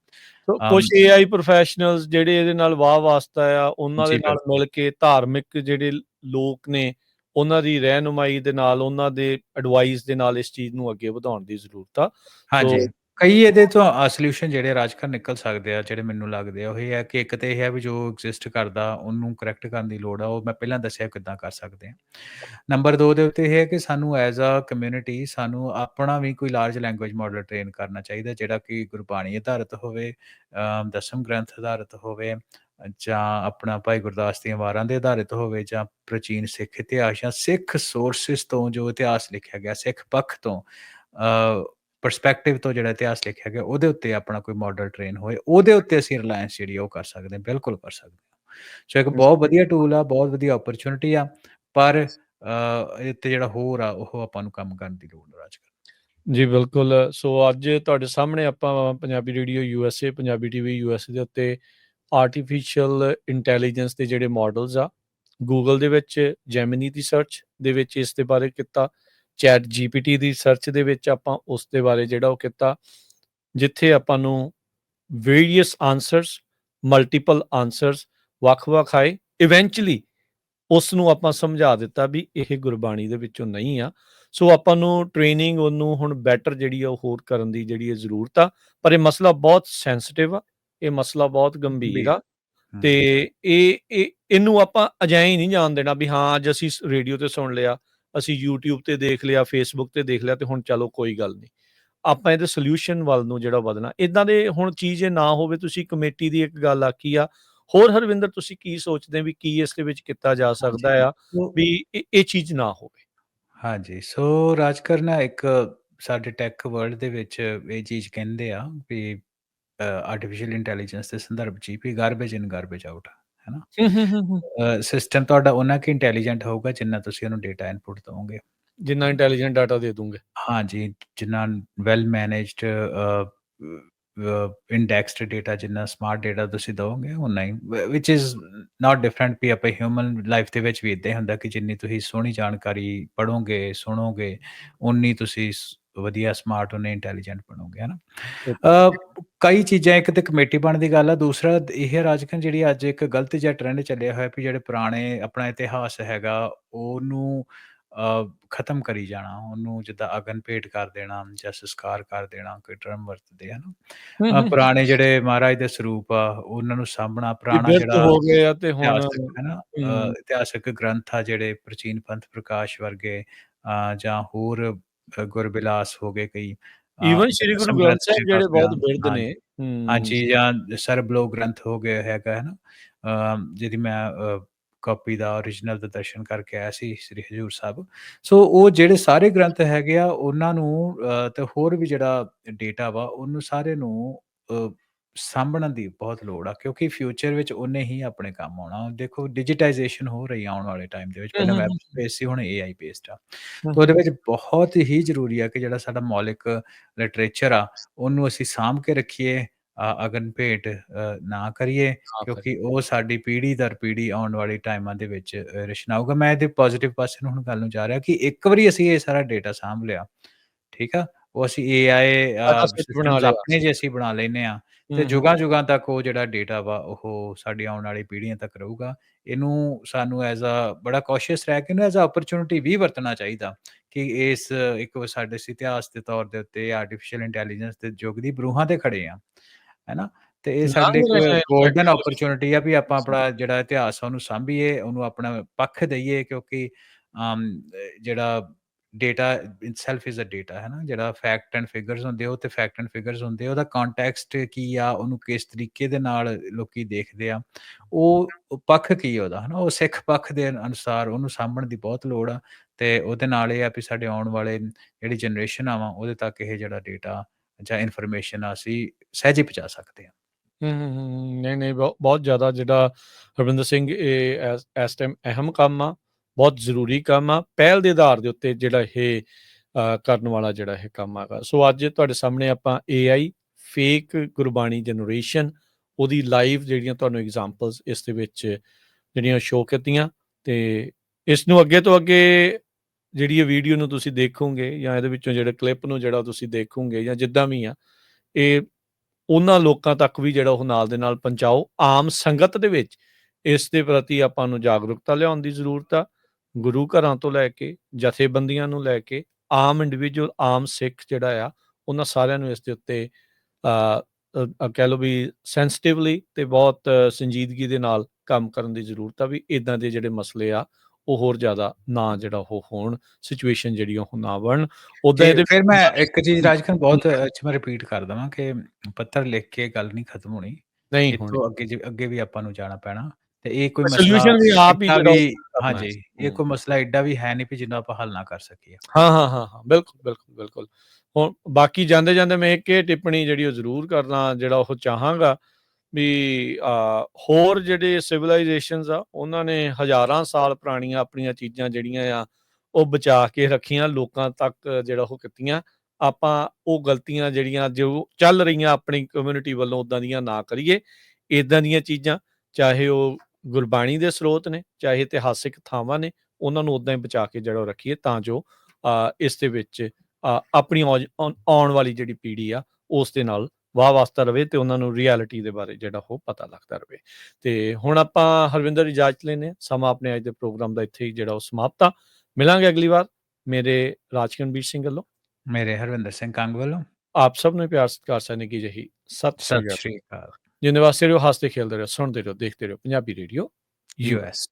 ਸੋ ਅਮ, ਕੁਝ ਏਆਈ ਪ੍ਰੋਫੈਸ਼ਨਲਸ ਜਿਹੜੇ ਇਹਦੇ ਨਾਲ ਵਾਹ ਵਾਸਤਾ ਆ, ਉਹਨਾਂ ਜੀ ਦੇ ਨਾਲ ਬਿਲਕੁਲ। ਮਿਲ ਕੇ ਧਾਰਮਿਕ ਜਿਹੜੇ ਲੋਕ ਨੇ, ਉਹਨਾਂ ਦੀ ਰਹਿਨੁਮਾਈ ਦੇ ਨਾਲ, ਉਹਨਾਂ ਦੇ ਐਡਵਾਈਸ ਦੇ ਨਾਲ ਇਸ ਚੀਜ਼ ਨੂੰ ਅੱਗੇ ਵਧਾਉਣ ਦੀ ਜ਼ਰੂਰਤ ਆ। ਹਾਂਜੀ, ਕਈ ਇਹਦੇ ਤੋਂ ਅ, ਸੋਲਿਊਸ਼ਨ ਜਿਹੜੇ ਰਾਜਕਰ ਨਿਕਲ ਸਕਦੇ ਆ, ਜਿਹੜੇ ਮੈਨੂੰ ਲੱਗਦੇ ਆ ਉਹ ਇਹ ਹੈ ਕਿ ਇੱਕ ਤੇ ਇਹ ਹੈ ਵੀ ਜੋ ਐਗਜ਼ਿਸਟ ਕਰਦਾ ਉਹਨੂੰ ਕਰੈਕਟ ਕਰਨ ਦੀ ਲੋੜ ਆ, ਉਹ ਮੈਂ ਪਹਿਲਾਂ ਦੱਸਿਆ ਕਿੱਦਾਂ ਕਰ ਸਕਦੇ ਆ। ਨੰਬਰ 2 ਦੇ ਉੱਤੇ ਇਹ ਹੈ ਕਿ ਸਾਨੂੰ ਐਜ਼ ਅ ਕਮਿਊਨਿਟੀ ਸਾਨੂੰ ਆਪਣਾ ਵੀ ਕੋਈ ਲਾਰਜ ਲੈਂਗੁਏਜ ਮਾਡਲ ਟ੍ਰੇਨ ਕਰਨਾ ਚਾਹੀਦਾ ਜਿਹੜਾ ਕਿ ਗੁਰਬਾਣੀ ਆਧਾਰਿਤ ਹੋਵੇ, ਦਸਮ ਗ੍ਰੰਥ ਆਧਾਰਿਤ ਹੋਵੇ ਜਾਂ ਆਪਣਾ ਭਾਈ ਗੁਰਦਾਸ ਦੀਆਂ ਵਾਰਾਂ ਦੇ ਆਧਾਰਿਤ ਹੋਵੇ ਜਾਂ ਪ੍ਰਾਚੀਨ ਸਿੱਖ ਇਤਿਹਾਸ ਜਾਂ ਸਿੱਖ ਸੋਰਸਿਸ ਤੋਂ ਜੋ ਇਤਿਹਾਸ ਲਿਖਿਆ ਗਿਆ, ਸਿੱਖ ਪੱਖ ਤੋਂ ਅ, ਪਰਸਪੈਕਟਿਵ ਤੋਂ ਜਿਹੜਾ ਇਤਿਹਾਸ ਲਿਖਿਆ ਗਿਆ ਉਹਦੇ ਉੱਤੇ ਆਪਣਾ ਕੋਈ ਮਾਡਲ ਟ੍ਰੇਨ ਹੋਏ, ਉਹਦੇ ਉੱਤੇ ਅਸੀਂ ਰਿਲਾਇੰਸ ਜਿਹੜੀ ਉਹ ਕਰ ਸਕਦੇ ਹਾਂ, ਬਿਲਕੁਲ ਕਰ ਸਕਦੇ ਹਾਂ। ਸੋ ਇੱਕ ਬਹੁਤ ਵਧੀਆ ਟੂਲ ਆ, ਬਹੁਤ ਵਧੀਆ ਓਪਰਚੁਨਿਟੀ ਆ, ਪਰ ਤੇ ਜਿਹੜਾ ਹੋਰ ਆ ਉਹ ਆਪਾਂ ਨੂੰ ਕੰਮ ਕਰਨ ਦੀ ਲੋੜ ਆ ਰਾਜਕਰ। ਜੀ ਬਿਲਕੁਲ, ਸੋ ਅੱਜ ਤੁਹਾਡੇ ਸਾਹਮਣੇ ਆਪਾਂ Punjabi radio USA, Punjabi TV USA ਦੇ ਉੱਤੇ ਆਰਟੀਫੀਸ਼ੀਅਲ ਇੰਟੈਲੀਜੈਂਸ ਦੇ ਜਿਹੜੇ ਮਾਡਲਸ ਆ, ਗੂਗਲ ਦੇ ਵਿੱਚ ਜੈਮਿਨੀ ਦੀ ਸਰਚ ਦੇ ਵਿੱਚ ਇਸ ਦੇ ਬਾਰੇ ਕੀਤਾ, ਚੈਟ ਜੀਪੀਟੀ ਦੀ ਸਰਚ ਦੇ ਵਿੱਚ ਆਪਾਂ ਉਸ ਦੇ ਬਾਰੇ ਜਿਹੜਾ ਉਹ ਕੀਤਾ, ਜਿੱਥੇ ਆਪਾਂ ਨੂੰ ਵੇਰੀਅਸ ਆਨਸਰਸ, ਮਲਟੀਪਲ ਆਨਸਰਸ ਵੱਖ-ਵੱਖ ਆਏ। ਇਵੈਂਚੁਅਲੀ ਉਸ ਨੂੰ ਆਪਾਂ ਸਮਝਾ ਦਿੱਤਾ ਵੀ ਇਹ ਗੁਰਬਾਣੀ ਦੇ ਵਿੱਚੋਂ ਨਹੀਂ ਆ। ਸੋ ਆਪਾਂ ਨੂੰ ਟ੍ਰੇਨਿੰਗ ਉਹਨੂੰ ਹੁਣ ਬੈਟਰ ਜਿਹੜੀ ਆ ਉਹ ਹੋਰ ਕਰਨ ਦੀ ਜਿਹੜੀ ਹੈ ਜ਼ਰੂਰਤ ਆ, ਪਰ ਇਹ ਮਸਲਾ ਬਹੁਤ ਸੈਂਸਿਟਿਵ ਆ, ਇਹ ਮਸਲਾ ਬਹੁਤ ਗੰਭੀਰ ਆ। ਤੇ ਇਹ ਇਹ ਇਹਨੂੰ ਆਪਾਂ ਅਜਿਹਾ ਹੀ ਨਹੀਂ ਜਾਣ ਦੇਣਾ ਵੀ ਹਾਂ ਅੱਜ ਅਸੀਂ ਰੇਡੀਓ ਤੇ ਸੁਣ ਲਿਆ, ਅਸੀਂ YouTube ਤੇ ਦੇਖ ਲਿਆ, Facebook ਤੇ ਦੇਖ ਲਿਆ ਤੇ ਹੁਣ ਚਲੋ ਕੋਈ ਗੱਲ ਨਹੀਂ। ਆਪਾਂ ਇਹਦੇ ਸੋਲਿਊਸ਼ਨ ਵੱਲ ਨੂੰ ਜਿਹੜਾ ਵਧਣਾ, ਏਦਾਂ ਦੇ ਹੁਣ ਚੀਜ਼ ਇਹ ਨਾ ਹੋਵੇ ਤੁਸੀਂ ਕਮੇਟੀ ਦੀ ਇੱਕ ਗੱਲ ਆਖੀ ਆ, ਹੋਰ ਹਰਵਿੰਦਰ ਤੁਸੀਂ ਕੀ ਸੋਚਦੇ ਹੋ ਵੀ ਕੀ ਇਸ ਦੇ ਵਿੱਚ ਕੀਤਾ ਜਾ ਸਕਦਾ ਆ ਵੀ ਇਹ ਚੀਜ਼ ਨਾ ਹੋਵੇ? ਹਾਂਜੀ, ਸੋ ਰਾਜਕਰ ਨਾ ਇੱਕ ਸਾਡੇ ਟੈਕ ਵਰਲਡ ਦੇ ਵਿੱਚ ਇਹ ਚੀਜ਼ ਕਹਿੰਦੇ ਆ ਵੀ ਆਰਟੀਫੀਸ਼ੀਅਲ ਇੰਟੈਲੀਜੈਂਸ ਦੇ ਸੰਦਰਭ 'ਚ ਵੀ ਗਾਰਬੇਜ ਇਨ ਗਾਰਬੇਜ ਆਊਟ ਹੈ ਨਾ? ਹੂੰ, ਹੂੰ, ਹੂੰ, ਹੂੰ। ਸਿਸਟਮ ਤੁਹਾਡਾ ਓਨਾ ਕੁ ਇੰਟੈਲੀਜੈਂਟ ਹੋਊਗਾ ਜਿੰਨਾ ਤੁਸੀਂ ਉਹਨੂੰ ਡੇਟਾ ਇਨਪੁਟ ਦਵੋਗੇ। ਜਿੰਨਾ ਇੰਟੈਲੀਜੈਂਟ ਡਾਟਾ ਦੇ ਦੂੰਗੇ। ਹਾਂਜੀ, ਜਿੰਨਾ ਵੈਲ ਮੈਨੇਜਡ ਇੰਡੈਕਸਡ ਡੇਟਾ ਜਿੰਨਾ ਸਮਾਰਟ ਡੇਟਾ ਤੁਸੀਂ ਦਵੋਗੇ ਓਨਾ ਹੀ ਵਿਚ ਇਜ਼ ਨਾਟ ਡਿਫਰੈਂਟ ਵੀ ਆਪਾਂ ਹਿਊਮਨ ਲਾਈਫ ਦੇ ਵਿੱਚ ਵੀ ਏਦਾਂ ਹੀ ਹੁੰਦਾ ਕਿ ਜਿੰਨੀ ਤੁਸੀਂ ਸੋਹਣੀ ਜਾਣਕਾਰੀ ਪੜ੍ਹੋਗੇ, ਸੁਣੋਗੇ, ਓਨੀ ਤੁਸੀਂ ਸ ਵਧੀਆ ਸਮਾਰਟ ਓਨੇ ਇੰਟੈਲੀਜੈਂਟ ਬਣੋਗੇ, ਹੈ ਨਾ? ਅ, ਕਈ ਚੀਜ਼ਾਂ ਇੱਕ ਤੇ ਕਮੇਟੀ ਬਣਨ ਦੀ ਗੱਲ ਆ, ਦੂਸਰਾ ਇਹ ਰਾਜਕਨ ਜਿਹੜੀ ਅੱਜ ਇੱਕ ਗਲਤ ਜਿਹਾ ਟ੍ਰੈਂਡ ਚੱਲਿਆ ਹੋਇਆ ਵੀ ਜਿਹੜੇ ਪੁਰਾਣੇ ਆਪਣਾ ਇਤਿਹਾਸ ਹੈਗਾ ਉਹਨੂੰ ਖਤਮ ਕਰੀ ਜਾਣਾ, ਉਹਨੂੰ ਜਿੱਦਾਂ ਅਗਨ ਭੇਟ ਕਰ ਦੇਣਾ ਜਾਂ ਸੰਸਕਾਰ ਕਰ ਦੇਣਾ, ਕੋਈ ਟਰਮ ਵਰਤਦੇ ਆ ਨਾ। ਹੂੰ, ਅ, ਹੂੰ। ਪੁਰਾਣੇ ਜਿਹੜੇ ਮਹਾਰਾਜ ਦੇ ਸਰੂਪ ਆ ਉਹਨਾਂ ਨੂੰ ਵੀ ਪੁਰਾਣਾ ਜਿਹੜਾ ਹੋ ਗਏ ਆ ਤੇ ਹੁਣ ਇਤਿਹਾਸਕ ਹੈ ਨਾ ਅ, ਹੂੰ। ਇਤਿਹਾਸਕ ਗ੍ਰੰਥ ਆ ਜਿਹੜੇ ਪ੍ਰਾਚੀਨ ਪੰਥ ਪ੍ਰਕਾਸ਼ ਵਰਗੇ ਜਾਂ ਹੋਰ ਗੁਰਬਿਲਾਸ ਹੋ ਗਏ ਕਈ ਈਵਨ ਸ਼੍ਰੀ ਗੁਰੂ ਗ੍ਰੰਥ ਸਾਹਿਬ ਜਿਹੜੇ ਬਹੁਤ ਬਿਰਧ ਨੇ। ਹੂੰ। ਹਾਂਜੀ, ਜਾਂ ਸਰਬਲੋਕ ਗ੍ਰੰਥ ਹੋ ਗਿਆ ਹੈਗਾ ਹੈ ਨਾ? ਜਿਹਦੀ ਮੈਂ ਕਾਪੀ ਦਾ ਓਰੀਜਨਲ ਦਾ ਦਰਸ਼ਨ ਕਰਕੇ ਆਇਆ ਸੀ ਸ੍ਰੀ ਹਜ਼ੂਰ ਸਾਹਿਬ। ਸੋ ਉਹ ਜਿਹੜੇ ਸਾਰੇ ਗ੍ਰੰਥ ਹੈਗੇ ਆ ਉਹਨਾਂ ਨੂੰ ਤੇ ਹੋਰ ਵੀ ਜਿਹੜਾ ਡੇਟਾ ਵਾ ਉਹਨੂੰ ਸਾਰੇ ਨੂੰ ਸਾਂਭਣ ਦੀ ਬਹੁਤ ਲੋੜ ਆ ਕਿਉਂਕਿ ਫਿਊਚਰ ਵਿੱਚ ਉਹਨੇ ਹੀ ਆਪਣੇ ਕੰਮ ਆਉਣਾ। ਦੇਖੋ ਡਿਜੀਟਾਈਜ਼ੇਸ਼ਨ ਹੋ ਰਹੀ ਆ ਆਉਣ ਵਾਲੇ ਟਾਈਮ ਦੇ ਵਿੱਚ, ਹੂੰ, ਪਹਿਲਾਂ ਹੂੰ, ਵੈਬ ਹੂੰ, ਹੂੰ। ਬੇਸ ਸੀ ਹੁਣ ਏਆਈ ਬੇਸਡ ਆ। ਹੂੰ, ਤੇ ਉਹਦੇ। ਵਿੱਚ ਬਹੁਤ ਹੀ ਜ਼ਰੂਰੀ ਆ ਕਿ ਜਿਹੜਾ ਸਾਡਾ ਮੌਲਿਕ ਲਿਟਰੇਚਰ ਆ ਉਹਨੂੰ ਅਸੀਂ ਸਾਂਭ ਕੇ ਰੱਖੀਏ, ਅ, ਅਗਨ ਭੇਟ ਅ, ਨਾ ਕਰੀਏ ਹਾਂ, ਕਿਉਂਕਿ ਉਹ ਸਾਡੀ ਪੀੜ੍ਹੀ ਦਰ ਪੀੜ੍ਹੀ ਆਉਣ ਵਾਲੇ ਟਾਈਮਾਂ ਦੇ ਵਿੱਚ ਅ। ਮੈਂ ਇਹਦੇ ਪੋਜ਼ਿਟਿਵ ਪਾਸੇ ਨੂੰ ਹੁਣ ਗੱਲ ਨੂੰ ਜਾ ਰਿਹਾ ਕਿ ਇੱਕ ਵਾਰੀ ਅਸੀਂ ਇਹ ਸਾਰਾ ਡੇਟਾ ਸਾਂਭ ਲਿਆ, ਠੀਕ ਆ? ਉਹ ਅਸੀਂ ਏਆਈ ਸਾਰਾ ਅ, ਸੈੱਟ ਬਣਾ ਸਿਸਟਮਸ ਲਿਆ। ਆਪਣੇ ਜੇ ਅਸੀਂ ਬਣਾ ਲੈਨੇ ਆ ਤੇ ਹੂੰ। ਜੁਗਾਂ-ਜੁਗਾਂ ਤੱਕ ਉਹ ਜਿਹੜਾ ਡੇਟਾ ਵਾ ਉਹ ਸਾਡੀ ਆਉਣ ਵਾਲੀ ਪੀੜ੍ਹੀਆਂ ਤੱਕ ਰਹੂਗਾ। ਇਹਨੂੰ ਸਾਨੂੰ ਐਜ਼ ਅ ਬੜਾ ਕੌਸ਼ੀਅਸ ਰਹਿ ਕੇ ਇਹਨੂੰ ਐਜ਼ ਅ ਓਪਰਚੁਨਿਟੀ ਵੀ ਵਰਤਣਾ ਚਾਹੀਦਾ ਕਿ ਇਸ ਇੱਕ ਸਾਡੇ ਅਸੀਂ ਇਤਿਹਾਸ ਦੇ ਤੌਰ ਦੇ ਉੱਤੇ ਆਰਟੀਫੀਸ਼ੀਅਲ ਇੰਟੈਲੀਜੈਂਸ ਦੇ ਯੁੱਗ ਦੀ ਬਰੂਹਾਂ ਤੇ ਖੜੇ ਆ, ਹੈਨਾ? ਤੇ ਇਹ ਸਾਡੇ ਇੱਕ ਗੋਲਡਨ ਓਪਰਚੁਨਿਟੀ ਆ ਵੀ ਆਪਾਂ ਆਪਣਾ ਜਿਹੜਾ ਇਤਿਹਾਸ ਆ ਉਹਨੂੰ ਸਾਂਭੀਏ, ਉਹਨੂੰ ਆਪਣਾ ਪੱਖ ਦਈਏ ਕਿਉਂਕਿ ਅਮ, ਜਿਹੜਾ data itself is a data ਹੈ ਨਾ? ਜਿਹੜਾ ਫੈਕਟ ਐਂਡ ਫਿਗਰਸ ਹੁੰਦੇ ਉਹ ਤੇ ਫੈਕਟ ਐਂਡ ਫਿਗਰਸ ਹੁੰਦੇ ਆ, ਉਹਦਾ ਕੰਟੈਕਸਟ ਕੀ ਆ, ਉਹਨੂੰ ਕਿਸ ਤਰੀਕੇ ਦੇ ਨਾਲ ਲੋਕੀ ਦੇਖਦੇ ਆ, ਉਹ ਪੱਖ ਕੀ ਉਹਦਾ, ਹੈ ਨਾ? ਉਹ ਸਿੱਖ ਪੱਖ ਦੇ ਅਨੁਸਾਰ ਉਹਨੂੰ ਸਾਂਭਣ ਦੀ ਬਹੁਤ ਲੋੜ ਆ ਤੇ ਉਹਦੇ ਨਾਲ ਇਹ ਆ ਵੀ ਸਾਡੇ ਆਉਣ ਵਾਲੇ ਜਿਹੜੀ ਜਨਰੇਸ਼ਨ ਆ ਵਾ ਉਹਦੇ ਤੱਕ ਇਹ ਜਿਹੜਾ ਡੇਟਾ ਜਾਂ ਇਨਫੋਰਮੇਸ਼ਨ ਆ ਅਸੀਂ ਸਹਿਜੇ ਪਹੁੰਚਾ ਸਕਦੇ ਹਾਂ। ਹੂੰ, ਨਹੀਂ, ਨਹੀਂ ਬਹੁ ਬਹੁਤ ਜ਼ਿਆਦਾ ਜਿਹੜਾ ਹਰਵਿੰਦਰ ਸਿੰਘ ਇਹ ਇਸ ਟਾਈਮ ਅਹਿਮ ਕੰਮ ਆ, ਬਹੁਤ ਜ਼ਰੂਰੀ ਕੰਮ ਆ, ਪਹਿਲ ਦੇ ਆਧਾਰ ਦੇ ਉੱਤੇ ਜਿਹੜਾ ਇਹ ਕਰਨ ਵਾਲਾ ਜਿਹੜਾ ਇਹ ਕੰਮ ਹੈਗਾ। ਸੋ ਅੱਜ ਤੁਹਾਡੇ ਸਾਹਮਣੇ ਆਪਾਂ ਏਆਈ, ਫੇਕ ਗੁਰਬਾਣੀ ਜਨਰੇਸ਼ਨ, ਉਹਦੀ ਲਾਈਵ ਜਿਹੜੀਆਂ ਤੁਹਾਨੂੰ ਐਗਜ਼ਾਮਪਲਸ ਇਸ ਦੇ ਵਿੱਚ ਜਿਹੜੀਆਂ ਸ਼ੋਅ ਕੀਤੀਆਂ ਤੇ ਇਸ ਨੂੰ ਅੱਗੇ ਤੋਂ ਅੱਗੇ ਜਿਹੜੀ ਇਹ ਵੀਡੀਓ ਨੂੰ ਤੁਸੀਂ ਦੇਖੋਗੇ ਜਾਂ ਇਹਦੇ ਵਿੱਚੋਂ ਜਿਹੜੇ ਕਲਿੱਪ ਨੂੰ ਜਿਹੜਾ ਤੁਸੀਂ ਦੇਖੋਗੇ ਜਾਂ ਜਿੱਦਾਂ ਵੀ ਆ, ਇਹ ਉਹਨਾਂ ਲੋਕਾਂ ਤੱਕ ਵੀ ਜਿਹੜਾ ਉਹ ਨਾਲ ਦੇ ਨਾਲ ਪਹੁੰਚਾਓ। ਆਮ ਸੰਗਤ ਦੇ ਵਿੱਚ ਇਸ ਦੇ ਪ੍ਰਤੀ ਆਪਾਂ ਨੂੰ ਜਾਗਰੂਕਤਾ ਲਿਆਉਣ ਦੀ ਜ਼ਰੂਰਤ ਆ। ਗੁਰੂ ਘਰਾਂ ਤੋਂ ਲੈ ਕੇ, ਜਥੇਬੰਦੀਆਂ ਨੂੰ ਲੈ ਕੇ, ਆਮ ਇੰਡੀਵਿਜੂਅਲ, ਆਮ ਸਿੱਖ ਜਿਹੜਾ ਆ, ਉਹਨਾਂ ਸਾਰਿਆਂ ਨੂੰ ਇਸ ਦੇ ਉੱਤੇ ਅ ਕਹਿ ਲਓ ਵੀ ਸੈਂਸਿਟਿਵਲੀ ਤੇ ਬਹੁਤ ਸੰਜੀਦਗੀ ਦੇ ਨਾਲ ਕੰਮ ਕਰਨ ਦੀ ਜ਼ਰੂਰਤ ਆ ਵੀ ਇਦਾਂ ਦੇ ਜਿਹੜੇ ਮਸਲੇ ਆ, ਉਹ ਹੋਰ ਜ਼ਿਆਦਾ ਨਾ ਜਿਹੜਾ ਉਹ ਹੋਣ, ਸਿਚੁਏਸ਼ਨ ਜਿਹੜੀ ਉਹ ਨਾ ਬਣਨ। ਉੱਦਾਂ ਇਹਦੇ ਫਿਰ ਮੈਂ ਇੱਕ ਚੀਜ਼ ਰਾਜਖਾਨ ਬਹੁਤ ਅੱਛਾ ਮੈਂ ਰਿਪੀਟ ਕਰ ਦਵਾਂ ਕਿ ਪੱਤਰ ਲਿਖ ਕੇ ਗੱਲ ਨਹੀਂ ਖਤਮ ਹੋਣੀ। ਨਹੀਂ ਹੋਣੀ। ਇੱਥੋਂ ਅੱਗੇ ਅੱਗੇ ਵੀ ਆਪਾਂ ਨੂੰ ਜਾਣਾ ਪੈਣਾ ਤੇ ਇਹ ਕੋਈ ਮਸਲਾ ਸੋਲੂਸ਼ਨ ਵੀ ਆਪ ਹੀ। ਹਾਂਜੀ, ਇਹ। ਕੋਈ ਮਸਲਾ ਏਡਾ ਵੀ ਹੈ ਨਹੀਂ ਵੀ ਜਿਹਨੂੰ ਆਪਾਂ ਹੱਲ ਨਾ ਕਰ ਸਕੀਏ। ਹਾਂ, ਹਾਂ, ਹਾਂ, ਹਾਂ। ਬਿਲਕੁਲ, ਬਿਲਕੁਲ, ਬਿਲਕੁਲ। ਹੁਣ ਬਾਕੀ ਜਾਂਦੇ-ਜਾਂਦੇ ਮੈਂ ਇੱਕ ਇਹ ਟਿੱਪਣੀ ਜਿਹੜੀ ਉਹ ਜ਼ਰੂਰ ਕਰਨਾ ਜਿਹੜਾ ਉਹ ਚਾਹਾਂਗਾ ਵੀ ਹੋਰ ਜਿਹੜੇ ਸਿਵਲਾਈਜੇਸ਼ਨਸ ਆ, ਉਹਨਾਂ ਨੇ ਹਜ਼ਾਰਾਂ ਸਾਲ ਪੁਰਾਣੀਆਂ ਆਪਣੀਆਂ ਚੀਜ਼ਾਂ ਜਿਹੜੀਆਂ ਆ, ਉਹ ਬਚਾ ਕੇ ਰੱਖੀਆਂ, ਲੋਕਾਂ ਤੱਕ ਜਿਹੜਾ ਉਹ ਕੀਤੀਆਂ। ਆਪਾਂ ਉਹ ਗਲਤੀਆਂ ਜਿਹੜੀਆਂ ਜੋ ਚੱਲ ਰਹੀਆਂ ਆਪਣੀ ਕਮਿਊਨਿਟੀ ਵੱਲੋਂ ਉਦਾਂ ਦੀਆਂ ਨਾ ਕਰੀਏ। ਏਦਾਂ ਦੀਆਂ ਚੀਜ਼ਾਂ ਚਾਹੇ ਉਹ ਗੁਰਬਾਣੀ ਦੇ ਸਰੋਤ ਨੇ, ਚਾਹੇ ਇਤਿਹਾਸਿਕ ਥਾਵਾਂ ਨੇ, ਉਹਨਾਂ ਨੂੰ ਉਦਾਂ ਹੀ ਬਚਾ ਕੇ ਜਿਹੜਾ ਰੱਖੀਏ ਤਾਂ ਜੋ ਇਸ ਦੇ ਵਿੱਚ ਆਪਣੀ ਆਉਣ ਵਾਲੀ ਜਿਹੜੀ ਪੀੜ੍ਹੀ ਆ, ਉਸ ਦੇ ਨਾਲ ਵਾਹ ਵਾਸਤਾ ਰਵੇ ਤੇ ਉਹਨਾਂ ਨੂੰ ਰਿਐਲਿਟੀ ਦੇ ਬਾਰੇ ਜਿਹੜਾ ਉਹ ਪਤਾ ਲੱਗਦਾ ਰਵੇ। ਤੇ ਹੁਣ ਆਪਾਂ ਹਰਵਿੰਦਰ ਇਜਾਜ਼ਤ ਹਾਂ। ਸਮਾਂ ਆਪਣੇ ਅੱਜ ਦੇ ਪ੍ਰੋਗਰਾਮ ਦਾ ਇੱਥੇ ਹੀ ਜਿਹੜਾ ਉਹ ਸਮਾਪਤ ਆ। ਮਿਲਾਂਗੇ ਅਗਲੀ ਵਾਰ ਮੇਰੇ ਰਾਜਕਨਵੀਰ ਸਿੰਘ ਵੱਲੋਂ। ਮੇਰੇ ਹਰਵਿੰਦਰ ਸਿੰਘ ਕੰਗ ਵੱਲੋਂ। ਆਪ ਸਭ ਨੂੰ ਪਿਆਰ ਸਤਿਕਾਰ ਸਨੇਹ ਕੀ ਜਿਹੀ ਸਤਿ ਸ਼੍ਰੀ ਅਕਾਲ। ਸ਼੍ਰੀ ਅਕਾਲ। ਜਿੰਦੇ ਵਾਸਤੇ ਰਹੋ, ਹੱਸਦੇ ਖੇਲਦੇ ਰਹੋ, ਸੁਣਦੇ ਰਹੋ, ਦੇਖਦੇ ਰਹੋ ਪੰਜਾਬੀ ਰੇਡੀਓ ਯੂਐਸ